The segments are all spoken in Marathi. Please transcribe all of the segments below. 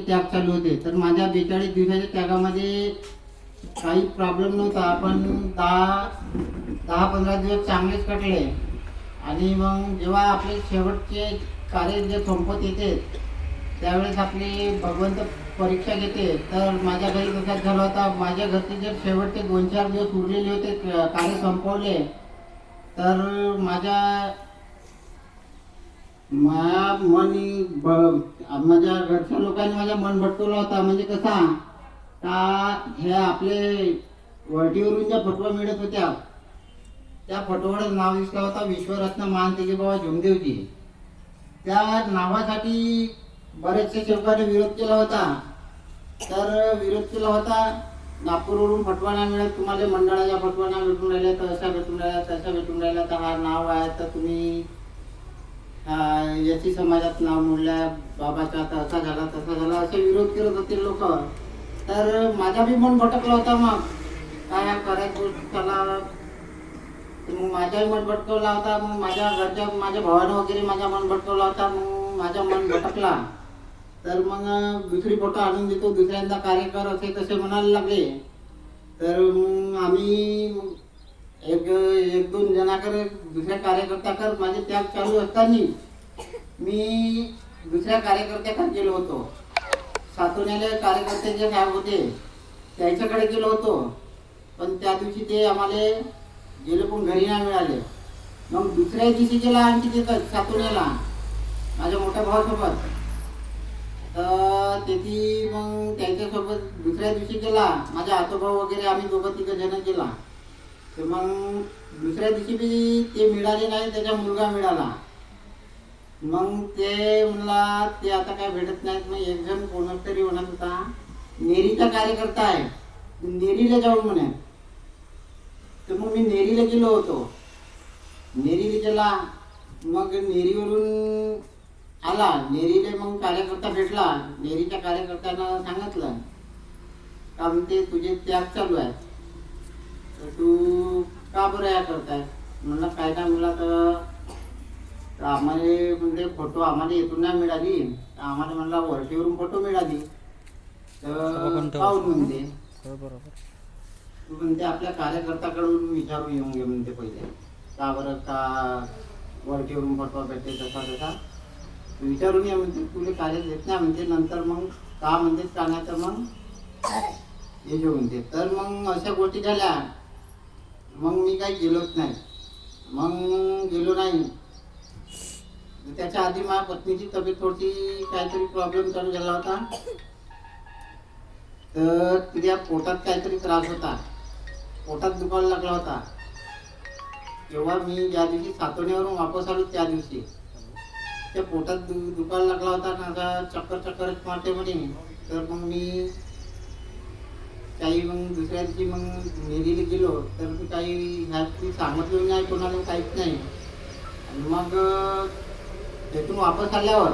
त्याग चालू होते. तर माझ्या बेचाळीस दिवसाच्या त्यागामध्ये काही प्रॉब्लेम नव्हता. पण दहा दहा पंधरा दिवस चांगलेच कटले. आणि मग जेव्हा आपले शेवटचे कार्य जे संपत येते त्यावेळेस आपली भगवंत परीक्षा घेते. तर माझ्या घरी तसाच झाला होता. माझ्या घरचे जे शेवटचे दोन चार दिवस उरलेले होते कार्य संपवले. तर माझ्या माझ्या मन ब- माझ्या घरच्या लोकांनी माझ्या मन भटकवला होता. म्हणजे कसा? का हे आपले वरटीवरून ज्या फटवा मिळत होत्या त्या फटवावर नाव दिसला होता. विश्वरत्न मान बाबा झोमदेवजी. त्या नावासाठी बरेचसे सेवकाने विरोध केला होता. तर विरोध केला होता नागपूरवरून फटवाना मिळत तुम्हाला मंडळाच्या फटवाना भेटून राहिल्या तर अशा भेटून राहिल्या तशा भेटून राहिल्या तर हा नाव आहे तर तुम्ही याची समाजात नाव मोडल्या बाबाचा तर असा झाला तसा झाला असे विरोध करत होते लोक. तर माझा बी मन भटकला होता मग. काय करायचं त्याला तर मग माझाही मन भटकवला होता मग माझ्या घरच्या माझ्या भावानं वगैरे माझा मन भटकवला होता मग माझा मन भटकला. तर मग दुसरी फोटो आणून देतो दुसऱ्यांदा कार्य कर असे तसे म्हणायला लागले. तर मग आम्ही एक एक दोन जणाकडे दुसऱ्या कार्यकर्त्याकडे माझे त्याग चालू असताना मी दुसऱ्या कार्यकर्त्याकडे गेलो होतो. सातोण्याले कार्यकर्ते जे साहेब होते त्याच्याकडे गेलो होतो. पण त्या दिवशी ते आम्हाला गेले पण घरी नाही मिळाले. मग दुसऱ्या दिवशी गेला आणखी तिथं सातोण्याला माझ्या मोठ्या भावासोबत. तर त्याची मग त्यांच्यासोबत दुसऱ्या दिवशी गेला. माझा आतोभाऊ वगैरे आम्ही दोघं तिघं जण गेला. तर मग दुसऱ्या दिवशी बी ते मिळाले नाही त्याचा मुलगा मिळाला. मग ते म्हणला ते आता काय भेटत नाहीत. मग एक जण कोणाच तरी म्हणत होता नेरीचा कार्यकर्ता आहे. नेरीला जाऊन म्हणे. तर मग मी नेरीला गेलो होतो. नेरीला गेला. मग नेरीवरून आला. नेरीला मग कार्यकर्ता भेटला. नेरीच्या कार्यकर्त्यांना सांगितलं का म्हणते तुझे त्याग चालू आहे. तू का बरं या करताय? म्हणलं काय काय म्हणला तर आम्हाला म्हणजे फोटो आम्हाला येथून नाही मिळाली. आम्हाला म्हणला वरटीवरून फोटो मिळाली. तर पाहून म्हणते? बरोबर. तू म्हणते आपल्या कार्यकर्त्याकडून विचारून येऊन घे म्हणते पहिले. का बरं का वरटीवरून फोटो भेटते तसा तसा? तू विचारून ये म्हणते तुला कार्य देत नाही म्हणते. नंतर मग का म्हणते का नाही तर मग? हे जे म्हणते. तर मग अशा गोष्टी झाल्या. काही गेलोच नाही. मग गेलो नाही. त्याच्या आधी माझ्या पत्नीची तब्येत थोडीशी काहीतरी प्रॉब्लेम चालू झाला होता. तर तिच्या पोटात काहीतरी त्रास होता. पोटात दुखायला लागला होता. जेव्हा मी ज्या दिवशी सातवण्यावरून वापस आलो त्या दिवशी त्या पोटात दु दुखायला लागला होता. ना आता चक्कर चक्करच मारते म्हणे तर मग मी काही मग दुसऱ्या दिवशी मग नेरीला गेलो तर काही ह्याची सांगितलं नाही कोणाला काहीच नाही. आणि मग तिथून वापस आल्यावर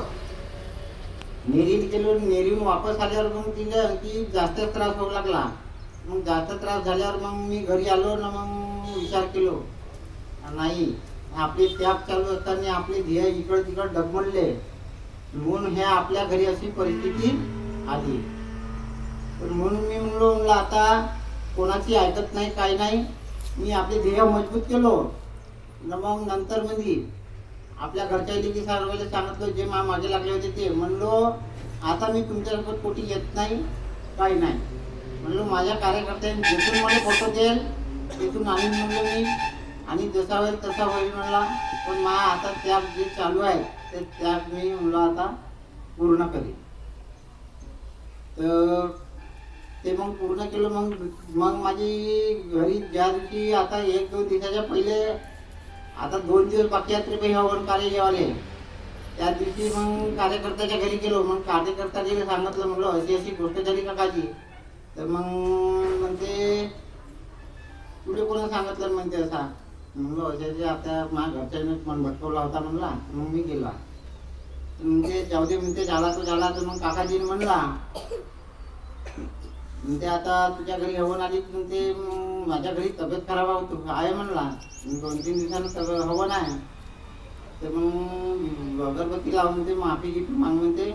नेरीत गेलो नेरीहून वापस आल्यावर मग तिला ती जास्त त्रास होऊ लागला. मग जास्त त्रास झाल्यावर मग मी घरी आलो ना मग विचार केलो. नाही आपले त्याग चालू असताना आपले ध्येय इकडं तिकडं डगमडले म्हणून हे आपल्या घरी अशी परिस्थिती आली. पण म्हणून मी म्हणलो म्हणलं आता कोणाची ऐकत नाही काय नाही. मी आपले ध्येय मजबूत केलो. न मग नंतर म्हणजे आपल्या घरच्या लेकी सर्वांना सांगितलं जे मा मागे लागले होते ते. म्हणलो आता मी तुमच्यासोबत कोटी येत नाही काही नाही. म्हणलो माझ्या कार्यकर्त्यांनी जिथून मला फोटो देईल तिथून आणून म्हणलो मी आणि जसा होईल तसा होईल म्हणला. पण मा आता त्याग जे चालू आहे ते त्याग मी म्हणलो आता पूर्ण करेन. तर ते मग पूर्ण केलं मग मग माझी घरी ज्या दिवशी आता एक दोन दिवसाच्या पहिले आता दोन दिवस बाकी आहेत रे बाई कार्य जेवाले त्या दिवशी मग कार्यकर्त्याच्या घरी गेलो मग कार्यकर्त्याने सांगितलं म्हणलं अशी अशी गोष्ट झाली काकाची तर मग म्हणते तुला कोणा सांगितलं म्हणते असा. म्हणलं अशा आता माझ्या घरच्याने पण भटकवला होता म्हणला मग मी गेला. म्हणजे जाऊ दे म्हणते झाला तो झाला तर मग काकाजीने म्हणला. ते आता तुझ्या घरी हवन आली ते मग माझ्या घरी तब्येत खराब होतो आहे म्हणला. दोन तीन दिवसानं सगळं हवन आहे तर मग अगरबत्ती लावून ते माफी गिफी मागून ते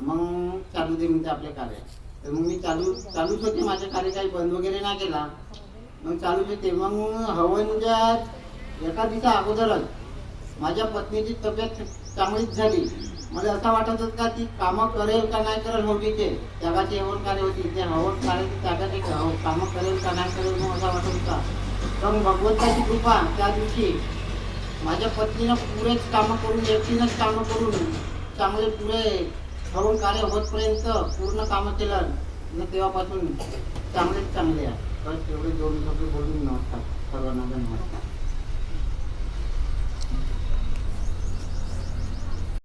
मग चालू चालू दे म्हणते आपले कार्य तर मग मी चालू चालूच होते माझे कार्य काही बंद वगैरे नाही केला. मग चालूच होते. मग हवनच्या म्हणजे एका दिवसा अगोदरच माझ्या पत्नीची तब्येत चांगलीच झाली. मला असं वाटत होतं का ती कामं करेल का नाही करेल होतीचे जगाची एवढ कार्य होती. ते हवं कार्य जगाची कामं करेल का नाही करेल मग असा वाटत होता. पण भगवंताची कृपा त्या दिवशी माझ्या पत्नीनं पुरेच कामं करून एकटीनंच कामं करून चांगले पुरे हवन कार्य होतपर्यंत पूर्ण कामं केलं. न तेव्हापासून चांगलेच चांगले आहे. बस एवढे दोन शब्द बोलून नमस्कार. सर्वांना नमस्कार